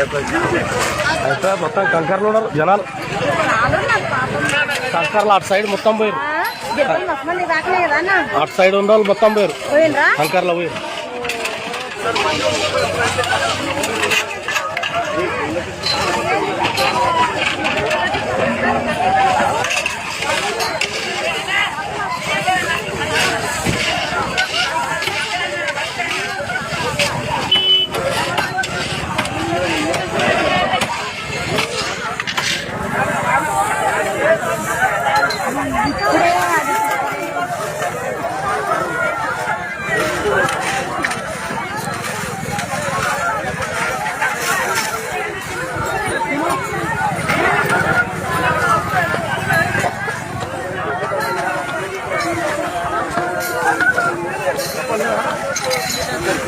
అయితే మొత్తం కంకర్లు ఉన్నారు జనాలు. కంకర్లు అటు సైడ్ మొత్తం పోయారు అటు సైడ్ ఉన్న వాళ్ళు మొత్తం పోయారు కంకర్లో పోయారు